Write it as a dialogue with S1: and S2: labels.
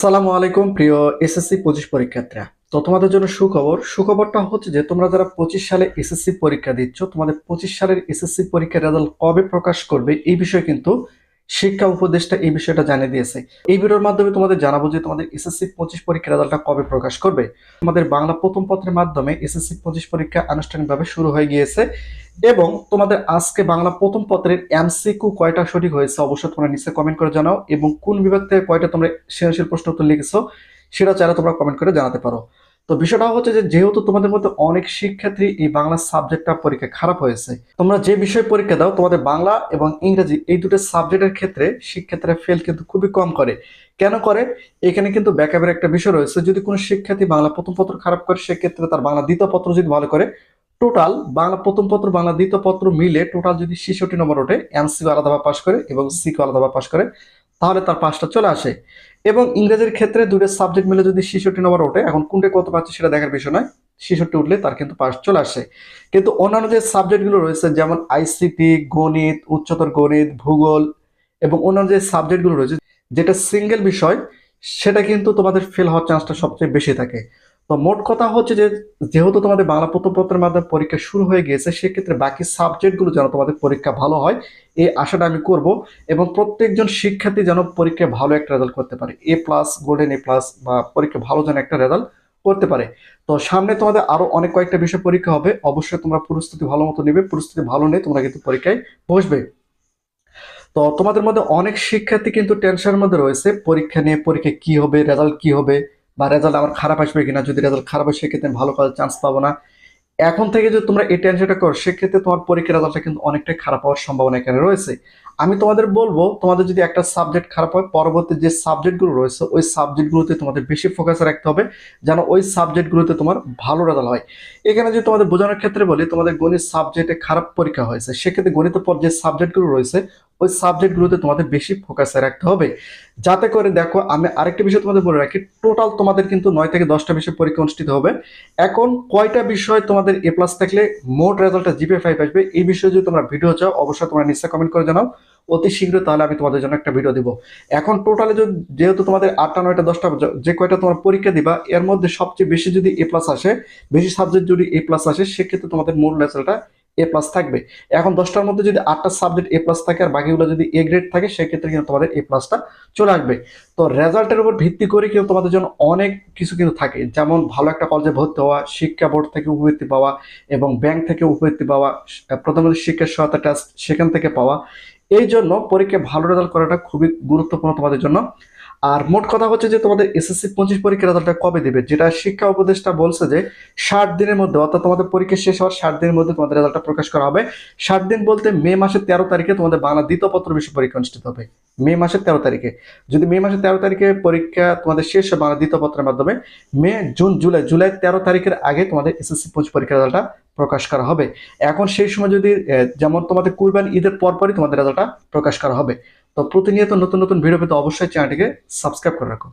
S1: আসসালামু আলাইকুম, প্রিয় এসএসসি পঁচিশ পরীক্ষার্থীরা। তো তোমাদের জন্য সুখবর, সুখবরটা হচ্ছে যে তোমরা যারা পঁচিশ সালে এসএসসি পরীক্ষা দিচ্ছ, তোমাদের পঁচিশ সালের এসএসসি পরীক্ষার রেজাল্ট কবে প্রকাশ করবে এই বিষয়ে কিন্তু শিক্ষা উপদেষ্টা এই বিষয়টা জানিয়ে দিয়েছে। এই ভিডিওর মাধ্যমে তোমাদের জানাব যে তোমাদের এসএসসি পঁচিশ পরীক্ষার রেজাল্টটা কবে প্রকাশ করবে। তোমাদের বাংলা প্রথম পত্রের মাধ্যমে এসএসসি পঁচিশ পরীক্ষা আনুষ্ঠানিকভাবে শুরু হয়ে গিয়েছে এবং তোমাদের আজকে বাংলা প্রথম পত্রের এমসিকিউ কয়টা সঠিক হয়েছে অবশ্যই তোমরা নিচে কমেন্ট করে জানাও এবং কোন বিভাগ থেকে কয়টা তোমরা সৃজনশীল প্রশ্ন উত্তর লিখেছো সেটা চাইলে তোমরা কমেন্ট করে জানাতে পারো। তো বিষয়টা হচ্ছে যে, যেহেতু তোমাদের মধ্যে অনেক শিক্ষার্থী এই বাংলা সাবজেক্টটা পরীক্ষা খারাপ হয়েছে, তোমরা যে বিষয় পরীক্ষা দাও, তোমাদের বাংলা এবং ইংরেজি এই দুটো সাবজেক্টের ক্ষেত্রে শিক্ষার্থীরা ফেল কিন্তু খুবই কম করে। কেন করে? এখানে কিন্তু ব্যাকআপের একটা বিষয় রয়েছে, যদি কোনো শিক্ষার্থী বাংলা প্রথম পত্র খারাপ করে, সেক্ষেত্রে তার বাংলা দ্বিতীয় পত্র যদি ভালো করে টোটাল বাংলা প্রথম পত্র, বাংলা দ্বিতীয় পত্র মিলে টোটাল যদি ছেষট্টি নম্বর ওঠে এমসিউ আলাদাভাবে পাশ করে এবং সিকিউ আলাদাভাবে পাশ করে তাহলে তার পাঁচটা চলে আসে। এবং ইংরেজির ক্ষেত্রে দুটো সাবজেক্ট মিলে যদি ছেষট্টি নম্বর ওঠে, এখন কোনটা কত পাচ্ছে সেটা দেখার বিষয় নয়। ছেষট্টি উঠলে তার কিন্তু পাস চলে আসে। কিন্তু অন্যান্য যে সাবজেক্টগুলো রয়েছে, যেমন আইসিটি গণিত, উচ্চতর গণিত, ভূগোল এবং অন্যান্য যে সাবজেক্টগুলো রয়েছে, যেটা সিঙ্গেল বিষয়, সেটা কিন্তু তোমাদের ফেল হওয়ার চান্সটা সবচেয়ে বেশি থাকে। তো মোট কথা হচ্ছে যে, যেহেতু তোমাদের বাংলা প্রথম মাধ্যমে পরীক্ষা শুরু হয়ে গিয়েছে, সেক্ষেত্রে বাকি সাবজেক্টগুলো যেন তোমাদের পরীক্ষা ভালো হয়, এই আশাটা আমি করব এবং প্রত্যেকজন শিক্ষার্থী যেন পরীক্ষায় ভালো একটা রেজাল্ট করতে পারে। A plus golden A plus বা পরীক্ষা ভালো যেন একটা রেজাল্ট করতে পারে। তো সামনে তোমাদের আরও অনেক কয়েকটা বিষয় পরীক্ষা হবে, অবশ্যই তোমরা প্রস্তুতি ভালো মতো নেবে, প্রস্তুতি ভালো নেই তোমরা কিন্তু পরীক্ষায় বসবে। তো তোমাদের মধ্যে অনেক শিক্ষার্থী কিন্তু টেনশনের মধ্যে রয়েছে, পরীক্ষা নিয়ে পরীক্ষা কি হবে রেজাল্ট কি হবে বা রেজাল্ট আমার খারাপ আসবে কিনা, যদি রেজাল্ট খারাপ হয় সেক্ষেত্রে আমি ভালো করার চান্স পাবো না। এখন থেকে যদি তোমরা এই টেনশনটা করো, সেক্ষেত্রে তোমার পরীক্ষার রেজাল্টটা কিন্তু অনেকটাই খারাপ হওয়ার সম্ভাবনা এখানে রয়েছে। আমি তোমাদের বলব, তোমাদের যদি একটা সাবজেক্ট খারাপ হয়, পরবর্তী যে সাবজেক্টগুলো রয়েছে, ওই সাবজেক্টগুলোতে তোমাদের বেশি ফোকাস রাখতে হবে, যেন ওই সাবজেক্টগুলোতে তোমার ভালো রেজাল্ট হয়। এখানে যদি তোমাদের বোঝানোর ক্ষেত্রে বলি, তোমাদের গণিত সাবজেক্টে খারাপ পরীক্ষা হয়েছে, সেক্ষেত্রে গণিতের পর যে সাবজেক্টগুলো রয়েছে, ওই সাবজেক্টগুলোতে তোমাদের বেশি ফোকাসে রাখতে হবে। যাতে করে দেখো, আমি আরেকটা বিষয় তোমাদের বলে রাখি টোটাল তোমাদের কিন্তু নয় থেকে দশটা বিষয় পরীক্ষা অনুষ্ঠিত হবে। এখন কয়টা বিষয় তোমাদের এ প্লাস থাকলে মোট রেজাল্টটা জিপে ফাইভ আসবে, এই বিষয়ে যদি তোমরা ভিডিও চাও, অবশ্যই তোমরা নিশ্চয় কমেন্ট করে জানাও। অতি শীঘ্রই তাহলে আমি তোমাদের জন্য একটা ভিডিও দিব। এখন টোটালে যদি, যেহেতু তোমাদের আটটা, নয়টা, দশটা, যে কয়টা তোমার পরীক্ষা দিবা, এর মধ্যে সবচেয়ে বেশি যদি এ প্লাস আসে, বেশি সাবজেক্ট যদি এ প্লাস আসে, সেক্ষেত্রে তোমাদের মূল রেজাল্টটা এ প্লাস থাকবে। এখন দশটার মধ্যে যদি আটটা সাবজেক্ট এ প্লাস থাকে আর বাকিগুলো যদি এ গ্রেড থাকে, সেক্ষেত্রে কিন্তু তোমাদের এ প্লাসটা চলে আসবে। তো রেজাল্টের উপর ভিত্তি করে কিন্তু তোমাদের জন্য অনেক কিছু কিন্তু থাকে। যেমন ভালো একটা কলেজে ভর্তি হওয়া, শিক্ষা বোর্ড থেকে উপবৃত্তি পাওয়া এবং ব্যাংক থেকে উপবৃত্তি পাওয়া প্রধানমন্ত্রী শিক্ষা সহায়তা ট্রাস্ট সেখান থেকে পাওয়া। এই জন্য পরীক্ষায় ভালো রেজাল্ট করাটা খুবই গুরুত্বপূর্ণ তোমাদের জন্য। আর মোট কথা হচ্ছে যে তোমাদের এসএসসি পঁচিশ পরীক্ষার রেজাল্টটা কবে দেবে? যেটা শিক্ষা উপদেষ্টা বলছে যে ষাট দিনের মধ্যে, অর্থাৎ তোমাদের পরীক্ষা শেষ হওয়ার ষাট দিনের মধ্যে তোমাদের রেজাল্টটা প্রকাশ করা হবে। ষাট দিন বলতে মে মাসের তেরো তারিখে তোমাদের বাংলা দ্বিতীয় পত্র বিষয় পরীক্ষা অনুষ্ঠিত হবে। মে মাসের তেরো তারিখে। যদি মে মাসের তেরো তারিখে পরীক্ষা তোমাদের শেষ হয় বাংলা দ্বিতীয় পত্রের মাধ্যমে, মে, জুন, জুলাই জুলাই তেরো তারিখের আগে তোমাদের এসএসসি পঁচিশ পরীক্ষার রেজাল্টটা প্রকাশ করা হবে। এখন সেই সময় যদি যেমন তোমাদের কুরবান ঈদের পরপরই তোমাদের রেজাল্টটা প্রকাশ করা হবে। তো প্রতিনিয়ত নতুন নতুন ভিডিও পেতে অবশ্যই চ্যানেলটিকে সাবস্ক্রাইব করে রাখো।